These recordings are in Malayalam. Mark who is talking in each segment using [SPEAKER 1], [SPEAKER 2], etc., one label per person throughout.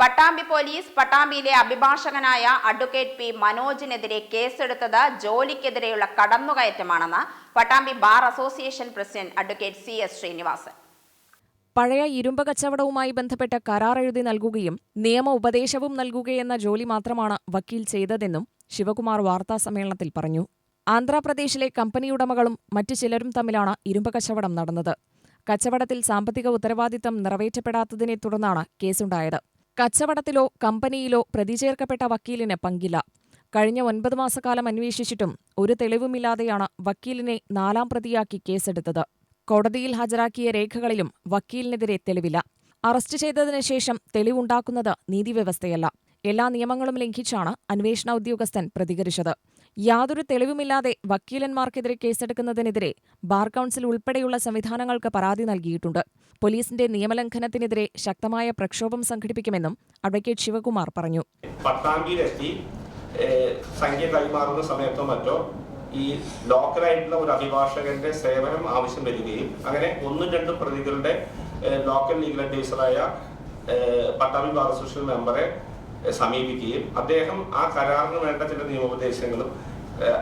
[SPEAKER 1] പട്ടാമ്പി പോലീസ് പട്ടാമ്പിയിലെ അഭിഭാഷകനായ അഡ്വക്കേറ്റ് പി മനോജിനെതിരെ കേസെടുത്തത് ജോലിക്കെതിരെയുള്ള കടന്നുകയറ്റമാണെന്ന് Pattambi bar association president advocate C S Srinivasan.
[SPEAKER 2] പഴയ ഇരുമ്പ് കച്ചവടവുമായി ബന്ധപ്പെട്ട കരാർ എഴുതി നൽകുകയും നിയമ ഉപദേശവും നൽകുകയെന്ന ജോലി മാത്രമാണ് വക്കീൽ ചെയ്തതെന്നും ശിവകുമാർ വാർത്താസമ്മേളനത്തിൽ പറഞ്ഞു. ആന്ധ്രാപ്രദേശിലെ കമ്പനിയുടമകളും മറ്റു ചിലരും തമ്മിലാണ് ഇരുമ്പ് കച്ചവടം നടന്നത്. കച്ചവടത്തിൽ സാമ്പത്തിക ഉത്തരവാദിത്തം നിറവേറ്റപ്പെടാത്തതിനെ തുടർന്നാണ് കേസുണ്ടായത്. കച്ചവടത്തിലോ കമ്പനിയിലോ പ്രതിചേർക്കപ്പെട്ട വക്കീലിന് പങ്കില്ല കഴിഞ്ഞ ഒൻപത് മാസക്കാലം അന്വേഷിച്ചിട്ടും ഒരു തെളിവുമില്ലാതെയാണ് വക്കീലിനെ നാലാം പ്രതിയാക്കി കേസെടുത്തത്. കോടതിയിൽ ഹാജരാക്കിയ രേഖകളിലും വക്കീലിനെതിരെ തെളിവില്ല. അറസ്റ്റ് ചെയ്തതിനു ശേഷം തെളിവുണ്ടാക്കുന്നത് നീതിവ്യവസ്ഥയല്ല. എല്ലാ നിയമങ്ങളും ലംഘിച്ചാണ് അന്വേഷണ ഉദ്യോഗസ്ഥൻ പ്രതികരിച്ചത്. യാതൊരു തെളിവുമില്ലാതെ വക്കീലന്മാർക്കെതിരെ കേസെടുക്കുന്നതിനെതിരെ ബാർ കൌൺസിൽ ഉൾപ്പെടെയുള്ള സംവിധാനങ്ങൾക്ക് പരാതി നൽകിയിട്ടുണ്ട്. പോലീസിന്റെ നിയമലംഘനത്തിനെതിരെ ശക്തമായ പ്രക്ഷോഭം സംഘടിപ്പിക്കുമെന്നും അഡ്വക്കേറ്റ് ശിവകുമാർ പറഞ്ഞു.
[SPEAKER 3] പത്താം തീയതി സംഖ്യ കൈമാറുന്ന സമയത്തോ മറ്റോ ഈ ലോക്കലായിട്ടുള്ള ഒരു അഭിഭാഷകന്റെ സേവനം ആവശ്യം വരികയും അങ്ങനെ ഒന്നും രണ്ടും പ്രതികളുടെ ലോക്കൽ ലീഗൽ അഡ്വൈസറായ പട്ടാമി ബാർ അസോസിയേഷൻ മെമ്പറെ സമീപിക്കുകയും അദ്ദേഹം ആ കരാറിന് വേണ്ട ചില നിയമോപദേശങ്ങളും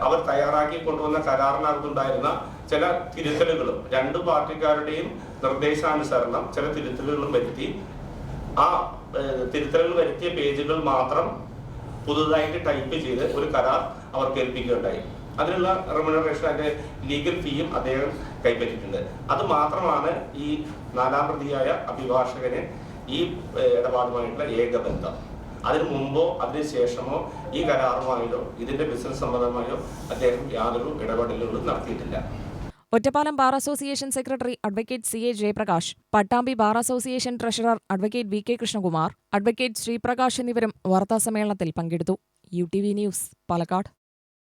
[SPEAKER 3] അവർ തയ്യാറാക്കി കൊണ്ടുവന്ന കരാറിനകത്തുണ്ടായിരുന്ന ചില തിരുത്തലുകളും രണ്ടു പാർട്ടിക്കാരുടെയും നിർദ്ദേശാനുസരണം ചില തിരുത്തലുകളും വരുത്തി. ആ തിരുത്തലുകൾ വരുത്തിയ പേജുകൾ മാത്രം പുതുതായിട്ട് ടൈപ്പ് ചെയ്ത് ഒരു കരാർ അവർക്ക് ഏൽപ്പിക്കുകയുണ്ടായി. അതിനുള്ള റെമ്യൂണറേഷൻ അതിന്റെ ലീഗൽ ഫീയും അദ്ദേഹം കൈപ്പറ്റിയിട്ടുണ്ട്. അത് മാത്രമാണ് ഈ നാലാം പ്രതിയായ അഭിഭാഷകന് ഈ ഇടപാടുമായിട്ടുള്ള ഏക ബന്ധം അതിനു മുമ്പോ അതിനുശേഷമോ ഈ കരാറുമായോ ഇതിന്റെ ബിസിനസ് സംബന്ധമായോ അദ്ദേഹം യാതൊരു ഇടപെടലുകളും നടത്തിയിട്ടില്ല.
[SPEAKER 2] Ottapalam bar association secretary advocate C A Jayaprakash Pattambi bar association treasurer advocate V K Krishnakumar advocate Sreeprakash എന്നിവരും വാർത്താസമ്മേളനത്തിൽ പങ്കെടുത്തു. U T V news Palakkad.